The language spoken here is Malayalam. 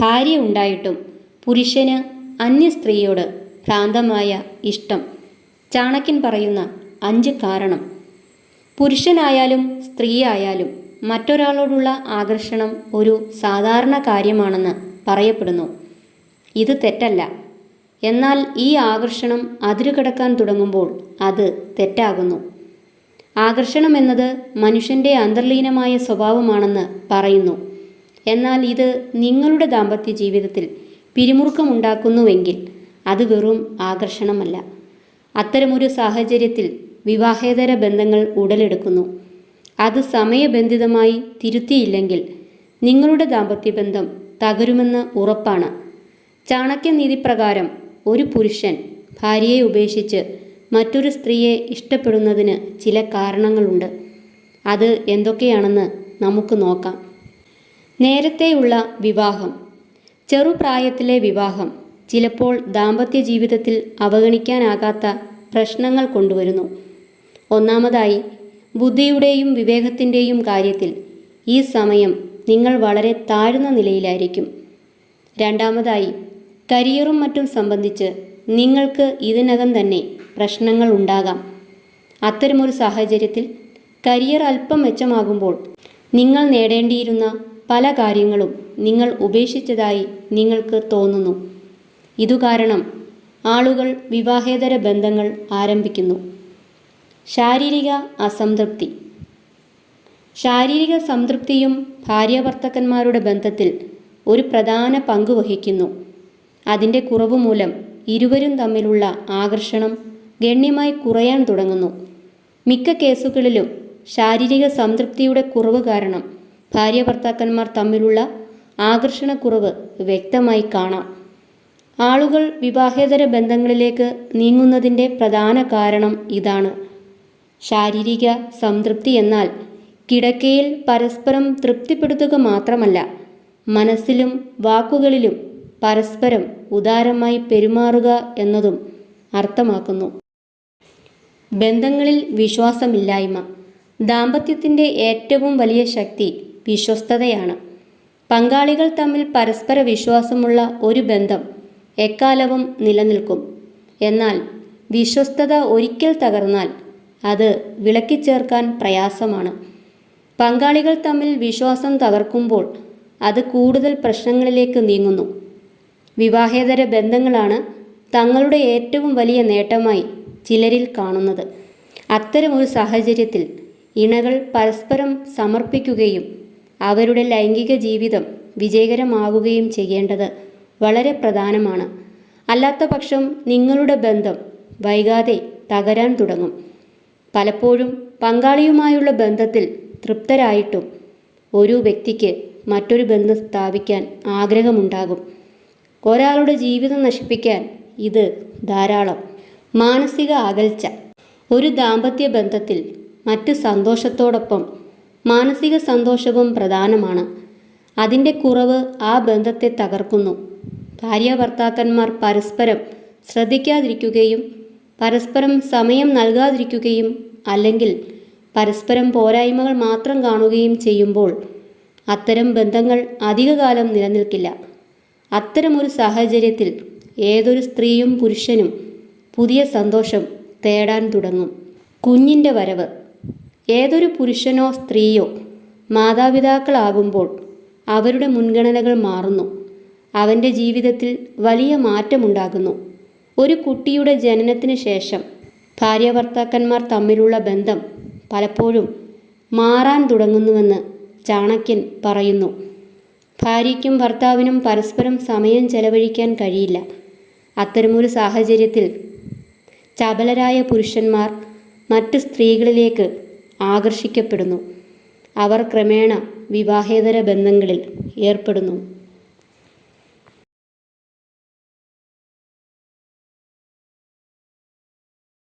ഭാര്യ ഉണ്ടായിട്ടും പുരുഷന് അന്യ സ്ത്രീയോട് ഭ്രാന്തമായ ഇഷ്ടം. ചാണക്യൻ പറയുന്ന അഞ്ച് കാരണം. പുരുഷനായാലും സ്ത്രീയായാലും മറ്റൊരാളോടുള്ള ആകർഷണം ഒരു സാധാരണ കാര്യമാണെന്ന് പറയപ്പെടുന്നു. ഇത് തെറ്റല്ല. എന്നാൽ ഈ ആകർഷണം അതിരുകടക്കാൻ തുടങ്ങുമ്പോൾ അത് തെറ്റാകുന്നു. ആകർഷണം എന്നത് മനുഷ്യന്റെ അന്തർലീനമായ സ്വഭാവമാണെന്ന് പറയുന്നു. എന്നാൽ ഇത് നിങ്ങളുടെ ദാമ്പത്യ ജീവിതത്തിൽ പിരിമുറുക്കമുണ്ടാക്കുന്നുവെങ്കിൽ അത് വെറും ആകർഷണമല്ല. അത്തരമൊരു സാഹചര്യത്തിൽ വിവാഹേതര ബന്ധങ്ങൾ ഉടലെടുക്കുന്നു. അത് സമയബന്ധിതമായി തിരുത്തിയില്ലെങ്കിൽ നിങ്ങളുടെ ദാമ്പത്യ ബന്ധം തകരുമെന്ന് ഉറപ്പാണ്. ചാണക്യനീതി പ്രകാരം ഒരു പുരുഷൻ ഭാര്യയെ ഉപേക്ഷിച്ച് മറ്റൊരു സ്ത്രീയെ ഇഷ്ടപ്പെടുന്നതിന് ചില കാരണങ്ങളുണ്ട്. അത് എന്തൊക്കെയാണെന്ന് നമുക്ക് നോക്കാം. നേരത്തെയുള്ള വിവാഹം. ചെറുപ്രായത്തിലെ വിവാഹം. ചിലപ്പോൾ ദാമ്പത്യ ജീവിതത്തിൽ അവഗണിക്കാനാകാത്ത പ്രശ്നങ്ങൾ കൊണ്ടുവരുന്നു. ഒന്നാമതായി ബുദ്ധിയുടെയും വിവേകത്തിന്റെയും കാര്യത്തിൽ ഈ സമയം നിങ്ങൾ വളരെ താഴ്ന്ന നിലയിലായിരിക്കും. രണ്ടാമതായി കരിയറും മറ്റും സംബന്ധിച്ച് നിങ്ങൾക്ക് ഇതിനകം തന്നെ പ്രശ്നങ്ങൾ ഉണ്ടാകാം. അത്തരമൊരു സാഹചര്യത്തിൽ കരിയർ അല്പം മെച്ചമാകുമ്പോൾ നിങ്ങൾ നേടേണ്ടിയിരുന്ന പല കാര്യങ്ങളും നിങ്ങൾ ഉപേക്ഷിച്ചതായി നിങ്ങൾക്ക് തോന്നുന്നു. ഇതുകാരണം ആളുകൾ വിവാഹേതര ബന്ധങ്ങൾ ആരംഭിക്കുന്നു. ശാരീരിക അസംതൃപ്തി. ശാരീരിക സംതൃപ്തിയും ഭാര്യാഭർത്തക്കന്മാരുടെ ബന്ധത്തിൽ ഒരു പ്രധാന പങ്ക് വഹിക്കുന്നു. അതിന്റെ കുറവ് മൂലം ഇരുവരും തമ്മിലുള്ള ആകർഷണം ഗണ്യമായി കുറയാൻ തുടങ്ങുന്നു. മിക്ക കേസുകളിലും ശാരീരിക സംതൃപ്തിയുടെ കുറവ് കാരണം ഭാര്യാഭർത്താക്കന്മാർ തമ്മിലുള്ള ആകർഷണക്കുറവ് വ്യക്തമായി കാണാം. ആളുകൾ വിവാഹേതര ബന്ധങ്ങളിലേക്ക് നീങ്ങുന്നതിന്റെ പ്രധാന കാരണം ഇതാണ്. ശാരീരിക സംതൃപ്തി എന്നാൽ കിടക്കയിൽ പരസ്പരം തൃപ്തിപ്പെടുത്തുക മാത്രമല്ല മനസ്സിലും വാക്കുകളിലും പരസ്പരം ഉദാരമായി പെരുമാറുക എന്നതും അർത്ഥമാക്കുന്നു. ബന്ധങ്ങളിൽ വിശ്വാസമില്ലായ്മ ദാമ്പത്യത്തിന്റെ ഏറ്റവും വലിയ ശക്തി വിശ്വസ്തതയാണ്. പങ്കാളികൾ തമ്മിൽ പരസ്പര വിശ്വാസമുള്ള ഒരു ബന്ധം എക്കാലവും നിലനിൽക്കും. എന്നാൽ വിശ്വസ്തത ഒരിക്കൽ തകർന്നാൽ അത് വിളക്കിച്ചേർക്കാൻ പ്രയാസമാണ്. പങ്കാളികൾ തമ്മിൽ വിശ്വാസം തകർക്കുമ്പോൾ അത് കൂടുതൽ പ്രശ്നങ്ങളിലേക്ക് നീങ്ങുന്നു. വിവാഹേതര ബന്ധങ്ങളാണ് തങ്ങളുടെ ഏറ്റവും വലിയ നേട്ടമായി ചിലരിൽ കാണുന്നത്. അത്തരമൊരു സാഹചര്യത്തിൽ ഇണകൾ പരസ്പരം സമർപ്പിക്കുകയും അവരുടെ ലൈംഗിക ജീവിതം വിജയകരമാകുകയും ചെയ്യേണ്ടത് വളരെ പ്രധാനമാണ്. അല്ലാത്ത പക്ഷം നിങ്ങളുടെ ബന്ധം വൈകാതെ തകരാൻ തുടങ്ങും. പലപ്പോഴും പങ്കാളിയുമായുള്ള ബന്ധത്തിൽ തൃപ്തരായിട്ടും ഒരു വ്യക്തിക്ക് മറ്റൊരു ബന്ധം സ്ഥാപിക്കാൻ ആഗ്രഹമുണ്ടാകും. ഒരാളുടെ ജീവിതം നശിപ്പിക്കാൻ ഇത് ധാരാളം. മാനസിക അകൽച്ച. ഒരു ദാമ്പത്യ ബന്ധത്തിൽ മറ്റ് സന്തോഷത്തോടൊപ്പം മാനസിക സന്തോഷവും പ്രധാനമാണ്. അതിന്റെ കുറവ് ആ ബന്ധത്തെ തകർക്കുന്നു. ഭാര്യ ഭർത്താക്കന്മാർ പരസ്പരം ശ്രദ്ധിക്കാതിരിക്കുകയും പരസ്പരം സമയം നൽകാതിരിക്കുകയും അല്ലെങ്കിൽ പരസ്പരം പോരായ്മകൾ മാത്രം കാണുകയും ചെയ്യുമ്പോൾ അത്തരം ബന്ധങ്ങൾ അധികകാലം നിലനിൽക്കില്ല. അത്തരമൊരു സാഹചര്യത്തിൽ ഏതൊരു സ്ത്രീയും പുരുഷനും പുതിയ സന്തോഷം തേടാൻ തുടങ്ങും. കുഞ്ഞിന്റെ വരവ്. ഏതൊരു പുരുഷനോ സ്ത്രീയോ മാതാപിതാക്കളാകുമ്പോൾ അവരുടെ മുൻഗണനകൾ മാറുന്നു. അവന്റെ ജീവിതത്തിൽ വലിയ മാറ്റമുണ്ടാകുന്നു. ഒരു കുട്ടിയുടെ ജനനത്തിന് ശേഷം ഭാര്യ ഭർത്താക്കന്മാർ തമ്മിലുള്ള ബന്ധം പലപ്പോഴും മാറാൻ തുടങ്ങുന്നുവെന്ന് ചാണക്യൻ പറയുന്നു. ഭാര്യയ്ക്കും ഭർത്താവിനും പരസ്പരം സമയം ചെലവഴിക്കാൻ കഴിയില്ല. അത്തരമൊരു സാഹചര്യത്തിൽ ചപലരായ പുരുഷന്മാർ മറ്റ് സ്ത്രീകളിലേക്ക് ആകർഷിക്കപ്പെടുന്നു. അവർ ക്രമേണ വിവാഹേതര ബന്ധങ്ങളിൽ ഏർപ്പെടുന്നു.